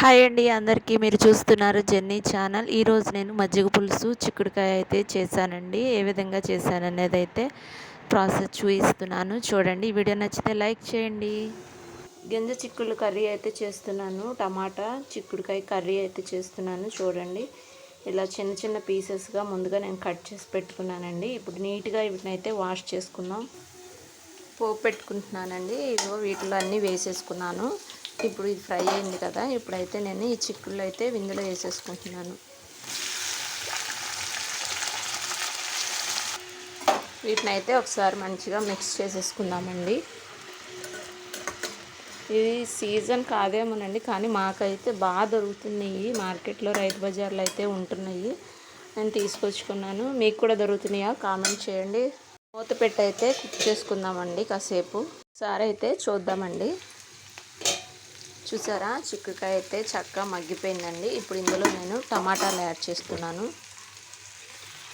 Hi అండి అందరికీ మీరు చూస్తున్నారు జెన్నీ ఛానల్. ఈరోజు నేను మజ్జిగ పులుసు చిక్కుడుకాయ అయితే చేశానండి. ఏ విధంగా చేశాననేది అయితే ప్రాసెస్ చూపిస్తున్నాను. చూడండి ఈ వీడియో నచ్చితే లైక్ చేయండి. గింజ చిక్కుడు కర్రీ అయితే చేస్తున్నాను. టమాటా చిక్కుడుకాయ కర్రీ అయితే చేస్తున్నాను. చూడండి ఇలా చిన్న చిన్న పీసెస్గా ముందుగా నేను కట్ చేసి పెట్టుకున్నానండి. ఇప్పుడు నీట్గా వీటిని అయితే వాష్ చేసుకుందాం. పోపు పెట్టుకుంటున్నానండి. ఇదిగో వీటిలో అన్నీ వేసేసుకున్నాను. ఇప్పుడు ఇది ఫ్రై అయింది కదా ఇప్పుడైతే నేను ఈ చిక్కుళ్ళు అయితే విందులో వేసేసుకుంటున్నాను. వీటిని అయితే ఒకసారి మంచిగా మిక్స్ చేసేసుకుందామండి. ఇది సీజన్ కాదేమోనండి కానీ మాకైతే బాగా దొరుకుతున్నాయి. మార్కెట్లో రైతు బజార్లో అయితే ఉంటున్నాయి. నేను తీసుకొచ్చుకున్నాను. మీకు కూడా దొరుకుతున్నాయా? కామెంట్ చేయండి. మూత పెట్టి అయితే కుక్ చేసుకుందామండి కాసేపు. ఒకసారి అయితే చూద్దామండి. చూసారా? చిక్కుకాయ అయితే చక్కగా మగ్గిపోయిందండి. ఇప్పుడు ఇందులో నేను టమాటాలు యాడ్ చేస్తున్నాను.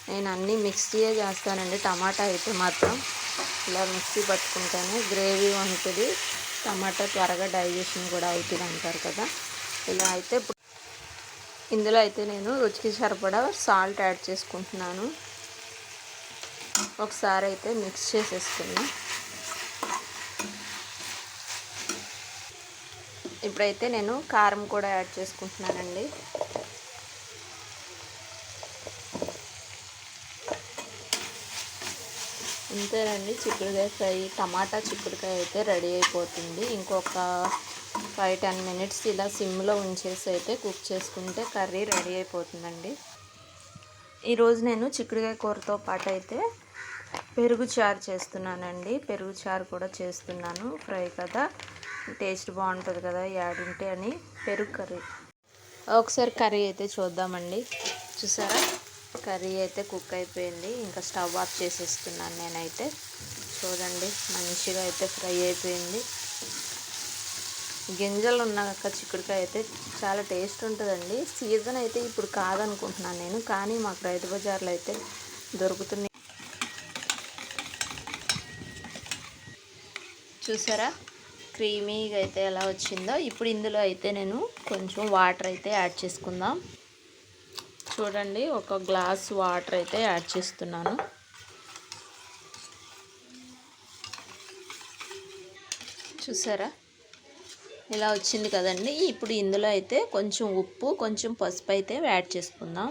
నేను అన్నీ మిక్సీయే చేస్తానండి. టమాటా అయితే మాత్రం ఇలా మిక్సీ పట్టుకుంటాను గ్రేవీ ఉంటుంది టమాటా త్వరగా డైజెషన్ కూడా అవుతుంది అంటారు కదా. ఇలా అయితే ఇందులో అయితే నేను రుచికి సరిపడా సాల్ట్ యాడ్ చేసుకుంటున్నాను. ఒకసారి అయితే మిక్స్ చేసేసుకున్నాను ఇప్పుడైతే నేను కారం కూడా యాడ్ చేసుకుంటున్నానండి. ఇంతేనండి చిక్కుడుకాయ ఫ్రై టమాటా చిక్కుడుకాయ అయితే రెడీ అయిపోతుంది. ఇంకొక ఫైవ్ టెన్ మినిట్స్ ఇలా సిమ్లో ఉంచేసి అయితే కుక్ చేసుకుంటే కర్రీ రెడీ అయిపోతుందండి. ఈరోజు నేను చిక్కుడుకాయ కూరతో పాటు అయితే పెరుగు చారు చేస్తున్నానండి. పెరుగు చారు కూడా చేస్తున్నాను ఫ్రై కదా. టేస్ట్ బాగుంటుంది కదా యాడింటే అని పెరుగు కర్రీ. ఒకసారి కర్రీ అయితే చూద్దామండి. చూసారా? కర్రీ అయితే కుక్ అయిపోయింది. ఇంకా స్టవ్ ఆఫ్ చేసేస్తున్నాను నేనైతే. చూడండి మంచిగా అయితే ఫ్రై అయిపోయింది. గింజలు ఉన్నాక చిక్కుడుకాయ అయితే చాలా టేస్ట్ ఉంటుందండి. సీజన్ అయితే ఇప్పుడు కాదనుకుంటున్నాను నేను కానీ మాకు రైతు బజార్లో అయితే దొరుకుతున్నాయి. చూసారా? క్రీమీగా అయితే ఎలా వచ్చిందో ఇప్పుడు ఇందులో అయితే నేను కొంచెం వాటర్ అయితే యాడ్ చేసుకుందాం. చూడండి ఒక గ్లాస్ వాటర్ అయితే యాడ్ చేస్తున్నాను. చూసారా? ఇలా వచ్చింది కదండి. ఇప్పుడు ఇందులో అయితే కొంచెం ఉప్పు కొంచెం పసుపు అయితే యాడ్ చేసుకుందాం.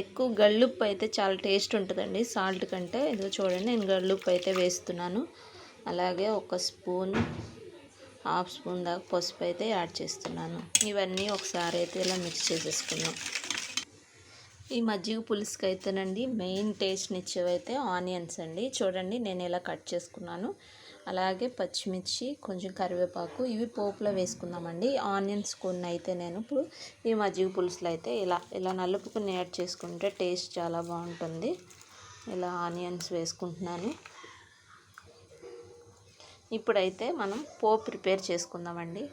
ఎక్కువ గల్లుప్పు అయితే చాలా టేస్ట్ ఉంటుందండి సాల్ట్ కంటే. ఇదో చూడండి నేను గల్లుప్పు అయితే వేస్తున్నాను. అలాగే ఒక స్పూన్ హాఫ్ స్పూన్ దాకా పసుపు అయితే యాడ్ చేస్తున్నాను. ఇవన్నీ ఒకసారి అయితే ఇలా మిక్స్ చేసేసుకున్నాం ఈ మజ్జిగ పులుసుకి అయితేనండి మెయిన్ టేస్ట్ని ఇచ్చేవైతే ఆనియన్స్ అండి. చూడండి నేను ఇలా కట్ చేసుకున్నాను. అలాగే పచ్చిమిర్చి కొంచెం కరివేపాకు ఇవి పోపులో వేసుకుందామండి. ఆనియన్స్ కొన్ని అయితే నేను ఇప్పుడు ఈ మజ్జిగ పులుసులో అయితే ఇలా ఇలా నలుపుకుని యాడ్ చేసుకుంటే టేస్ట్ చాలా బాగుంటుంది. ఇలా ఆనియన్స్ వేసుకుంటున్నాను. ఇప్పుడైతే మనం పోపు ప్రిపేర్ చేసుకుందామండి.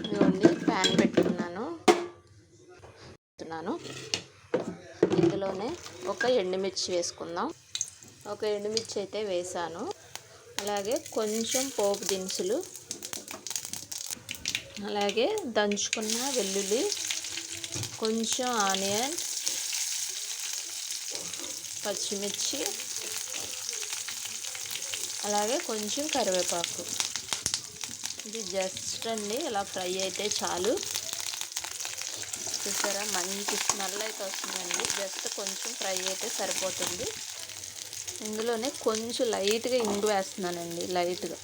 ఇదిగోండి ప్యాన్ పెట్టుకున్నాను. పెట్టున్నాను ఇందులోనే ఒక ఎండుమిర్చి వేసుకుందాం. ఒక ఎండుమిర్చి అయితే వేసాను. అలాగే కొంచెం పోపు దినుసులు అలాగే దంచుకున్న వెల్లుల్లి కొంచెం ఆనియన్ పచ్చిమిర్చి అలాగే కొంచెం కరివేపాకు. ఇది జస్ట్ అండి ఇలా ఫ్రై అయితే చాలు. చూసారా మంచి స్మెల్ అయితే వస్తుందండి. జస్ట్ కొంచెం ఫ్రై అయితే సరిపోతుంది. ఇందులోనే కొంచెం లైట్గా ఇంగు వేస్తున్నానండి లైట్గా.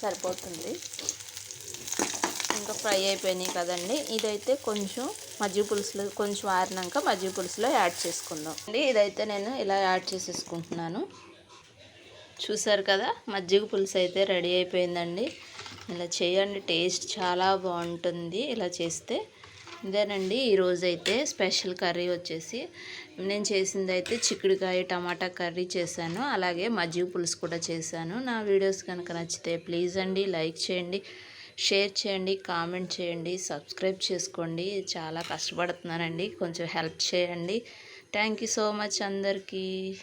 సరిపోతుంది. ఇంకా ఫ్రై అయిపోయినాయి కదండి. ఇదైతే కొంచెం మజ్జిగ పులుసులో కొంచెం ఆరినాక మజ్జిగ పులుసులో యాడ్ చేసుకుందాం. అండి ఇదైతే నేను ఇలా యాడ్ చేసేసుకుంటున్నాను. చూసారు కదా? మజ్జిగ పులుసు అయితే రెడీ అయిపోయిందండి. ఇలా చేయండి టేస్ట్ చాలా బాగుంటుంది ఇలా చేస్తే. ఇదేనండి ఈరోజైతే స్పెషల్ కర్రీ వచ్చేసి. నేను చేసింది అయితే చిక్కుడుకాయ టమాటా కర్రీ చేశాను. అలాగే మజ్జిగ పులుసు కూడా చేశాను. నా వీడియోస్ కనుక నచ్చితే ప్లీజ్ అండి లైక్ చేయండి షేర్ చేయండి కామెంట్ చేయండి సబ్స్క్రైబ్ చేసుకోండి. చాలా కష్టపడుతున్నానండి. కొంచెం హెల్ప్ చేయండి. థ్యాంక్ సో మచ్ అందరికీ.